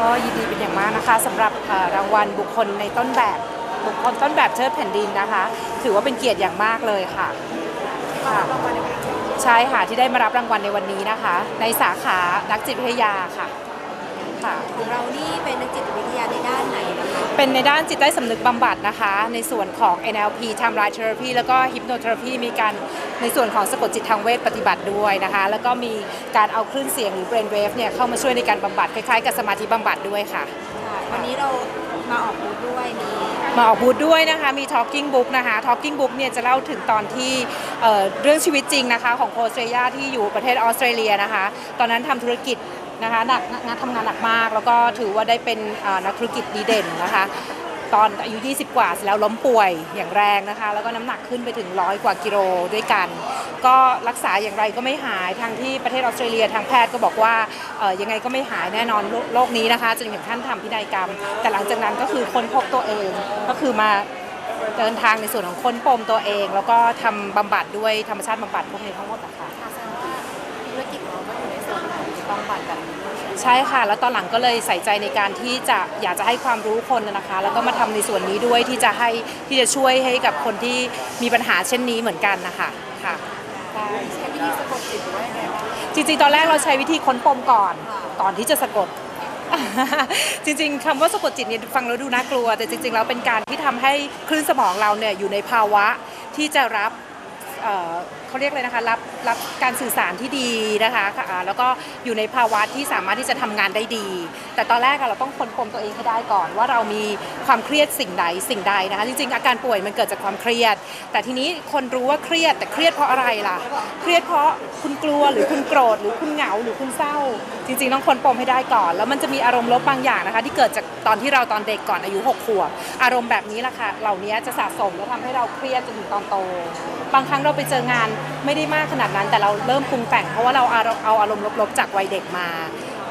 ก็ยินดีเป็นอย่างมากนะคะสำหรับเอ่อรางวัลบุคคลในต้นแบบบุคคลต้นแบบเชิดแผ่นดินนะคะ ถือว่าเป็นเกียรติอย่างมากเลยค่ะค่ะใช่ค่ะที่ได้มารับรางวัลในวันนี้นะคะ ในสาขานักจิตวิทยาค่ะ ค่ะ ของเรานี่เป็นนักจิตวิทยาในด้านไหนนะคะเป็นในด้านจิตใต้สำนึกบำบัดนะคะ ในส่วนของ NLP Timeline Therapy แล้วก็ Hypnotherapy มีการในส่วนของสะกดจิตทางเวทปฏิบัติด้วยนะคะ แล้วก็มีการเอาคลื่นเสียงหรือ brain wave เนี่ยเข้ามาช่วยในการบำบัดคล้ายๆกับสมาธิบำบัดด้วยค่ะ ค่ะวันนี้เรามาออกบูธด้วยมีมาออกบูธด้วยนะคะ มี Talking Book นะคะ Talking Book เนี่ยจะเล่าถึงตอนที่เอ่อเรื่องชีวิตจริงนะคะ ของโคสเตรเลียที่อยู่ประเทศออสเตรเลียนะคะ ตอนนั้นทำธุรกิจ นะคะหนักงานทำงานหนักมาก แล้วก็ถือว่าได้เป็นนักธุรกิจดีเด่นนะคะตอนอายุ 20 กว่าเสร็จแล้วล้มป่วยอย่างแรงนะคะ แล้วก็น้ำหนักขึ้นไปถึงร้อยกว่ากิโลด้วยกัน ก็รักษาอย่างไรก็ไม่หายทางที่ประเทศออสเตรเลียทางแพทย์ก็บอกว่าเออยังไงก็ไม่หายแน่นอนโรคนี้นะคะจนถึงขั้นทำพินัยกรรม แต่หลังจากนั้นก็คือค้นพบตัวเองก็คือมาเดินทางในส่วนของค้นปมตัวเอง แล้วก็ทำบำบัดด้วยธรรมชาติบำบัดพวกนี้ทั้งหมดนะคะ บำบัดแบบนี้ด้วยใช่ไหมใช่ค่ะ แล้วตอนหลังก็เลยใส่ใจในการที่จะอยากจะให้ความรู้คนนะคะ แล้วก็มาทำในส่วนนี้ด้วยที่จะให้ที่จะช่วยให้กับคนที่มีปัญหาเช่นนี้เหมือนกันนะคะค่ะ ใช่ใช้วิธีสะกดจิตหรือว่ายังไงบ้างจริงๆ ตอนแรกเราใช้วิธีค้นปมก่อนค่ะก่อนที่จะสะกด จริงๆคำว่าสะกดจิตเนี่ยฟังแล้วดูน่ากลัว แต่จริงๆแล้วเป็นการที่ทำให้คลื่นสมองเราเนี่ยอยู่ในภาวะที่จะรับ เอ่อเขาเรียกเลยนะคะรับรับการสื่อสารที่ดีนะคะอ่าแล้วก็อยู่ในภาวะที่สามารถที่จะทำงานได้ดี แต่ตอนแรกอะเราต้องค้นปมตัวเองให้ได้ก่อน ว่าเรามีความเครียดสิ่งใดสิ่งใดนะคะจริงๆอาการป่วยมันเกิดจากความเครียด แต่ทีนี้คนรู้ว่าเครียดแต่เครียดเพราะอะไรล่ะ เครียดเพราะคุณกลัวหรือคุณโกรธหรือคุณเหงาหรือคุณเศร้า จริงๆต้องค้นปมให้ได้ก่อน แล้วมันจะมีอารมณ์ลบบางอย่างนะคะ ที่เกิดจาก ตอนที่เราตอนเด็กก่อนอายุ6ขวบอารมณ์แบบนี้แหละค่ะเหล่านี้จะสะสมแล้วทำให้เราเครียดจนถึงตอนโต บางครั้งเราไปเจองานไม่ได้มากขนาดนั้น แต่เราเริ่มปรุงแต่งเพราะว่าเราเอาเอาอารมณ์ลบๆจากวัยเด็กมา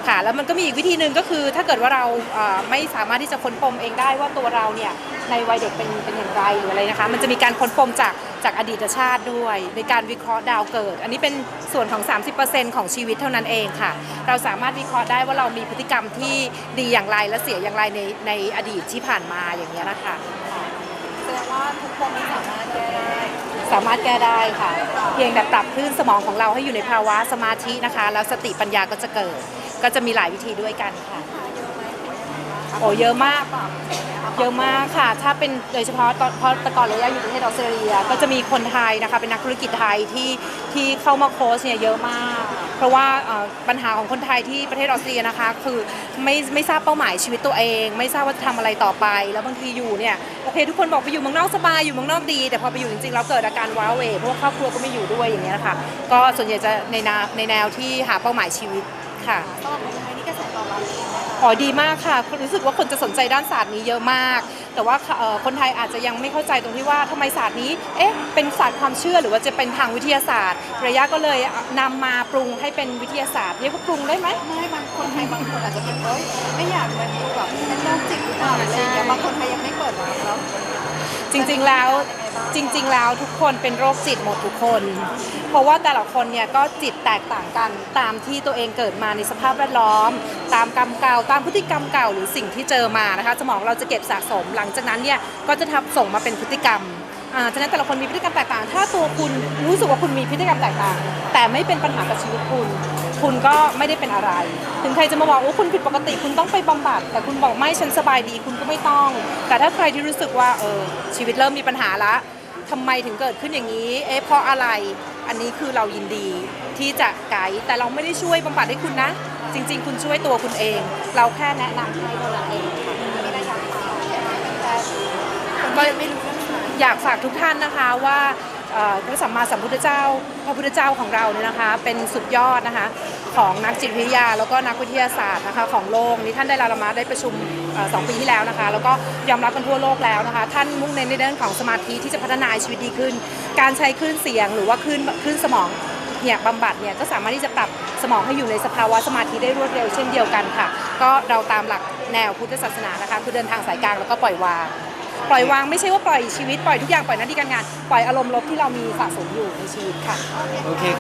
ค่ะแล้วมันก็มีอีกวิธีหนึ่งก็คือ ถ้าเกิดว่าเราเอ่อไม่สามารถที่จะค้นปมเองได้ว่าตัวเราเนี่ยในวัยเด็กเป็นเป็นอย่างไรหรืออะไรนะคะ มันจะมีการค้นปมจากจากอดีตชาติด้วย ในการวิเคราะห์ดาวเกิด อันนี้เป็นส่วนของ 30%ของชีวิตเท่านั้นเองค่ะ เราสามารถวิเคราะห์ได้ว่าเรามีพฤติกรรมที่ดีอย่างไรและเสียอย่างไรในในอดีตที่ผ่านมาอย่างนี้ยนะคะแสดงว่าทุกคนสามารถแก้ได้สามารถแก้ได้ค่ะ เพียงแต่ปรับคลื่นสมองของเราให้อยู่ในภาวะสมาธินะคะ แล้วสติปัญญาก็จะเกิด ก็จะมีหลายวิธีด้วยกันค่ะ โอ้เยอะมาก เยอะมากค่ะ ถ้าเป็นโดยเฉพาะตอนเพราะแต่ก่อนระยะอยู่ประเทศออสเตรเลีย ก็จะมีคนไทยนะคะ เป็นนักธุรกิจไทยที่ที่เข้ามาโค้ชเนี่ยเยอะมาก เพราะว่าเอ่อปัญหาของคนไทยที่ประเทศออสเตรเลียนะคะ คือไม่ไม่ทราบเป้าหมายชีวิตตัวเอง ไม่ทราบว่าจะทำอะไรต่อไป แล้วบางทีอยู่เนี่ยโอเคทุกคนบอกไปอยู่เมืองนอกสบายอยู่เมืองนอกดี แต่พอไปอยู่จริงๆแล้วเกิดอาการว้าเหวเพราะว่าครอบครัวก็ไม่อยู่ด้วยอย่างเงี้ยนะคะก็ส่วนใหญ่จะในแนวในแนวที่หาเป้าหมายชีวิต ค่ะสำหรับคนไทยนี่กระแสตอบรับดีนะคะอ๋อดีมากค่ะรู้สึกว่าคนจะสนใจด้านศาสตร์นี้เยอะมาก แต่ว่าเอ่อคนไทยอาจจะยังไม่เข้าใจตรงที่ว่าทำไมศาสตร์นี้เอ๊ะเป็นศาสตร์ความเชื่อหรือว่าจะเป็นทางวิทยาศาสตร์ ระยะก็เลยนำมาปรุงให้เป็นวิทยาศาสตร์เรียกว่าปรุงได้ไหม ไม่บางคนไทยบางคนอาจจะคิดเอ้ยไม่อยากมันดูแบบเป็น จริงๆแล้วจริง ๆ แล้วทุกคนเป็นโรคจิตหมดทุกคน เพราะว่าแต่ละคนเนี่ยก็จิตแตกต่างกันตามที่ตัวเองเกิดมาในสภาพแวดล้อม ตามกรรมเก่าตามพฤติกรรมเก่าหรือสิ่งที่เจอมานะคะสมองเราจะเก็บสะสมหลังจากนั้นเนี่ยก็จะทับส่งมาเป็นพฤติกรรม อ่าฉะนั้นแต่ละคนมีพฤติกรรมแตกต่าง ถ้าตัวคุณรู้สึกว่าคุณมีพฤติกรรมแตกต่าง แต่ไม่เป็นปัญหากับชีวิตคุณ คุณก็ไม่ได้เป็นอะไร ถึงใครจะมาบอกว่าคุณผิดปกติ คุณต้องไปบำบัด แต่คุณบอกไม่ฉันสบายดี คุณก็ไม่ต้อง แต่ถ้าใครที่รู้สึกว่าเออชีวิตเริ่มมีปัญหาละทำไมถึงเกิดขึ้นอย่างนี้ เอ๊ะเพราะอะไร อันนี้คือเรายินดีที่จะไกด์แต่เราไม่ได้ช่วยบำบัดให้คุณนะ จริง ๆ คุณช่วยตัวคุณเอง เราแค่แนะนำให้เท่านั้นเองค่ะไม่ได้อยากฝากก็ไม่รู้ อยากฝากทุกท่านนะคะว่าพระสัมมาสัมพุทธเจ้า พระพุทธเจ้าของเราเนี่ยนะคะ เป็นสุดยอดนะคะของนักจิตวิทยา แล้วก็นักวิทยาศาสตร์นะคะของโลกนี่ท่านได้ลาลามาได้ประชุมสองปีที่แล้วนะคะ แล้วก็ยอมรับกันทั่วโลกแล้วนะคะ ท่านมุ่งเน้นในเรื่องของสมาธิที่จะพัฒนาชีวิตดีขึ้น การใช้คลื่นเสียงหรือว่าคลื่นคลื่นสมองเนี่ยบำบัดเนี่ยก็สามารถที่จะปรับสมองให้อยู่ในสภาวะสมาธิได้รวดเร็วเช่นเดียวกันค่ะ ก็เราตามหลักแนวพุทธศาสนานะคะ คือเดินทางสายกลางแล้วก็ปล่อยวาง ปล่อยวางไม่ใช่ว่าปล่อยชีวิตปล่อยทุกอย่างปล่อยหน้าที่การงาน ปล่อยอารมณ์ลบที่เรามีสะสมอยู่ในชีวิตค่ะ โอเค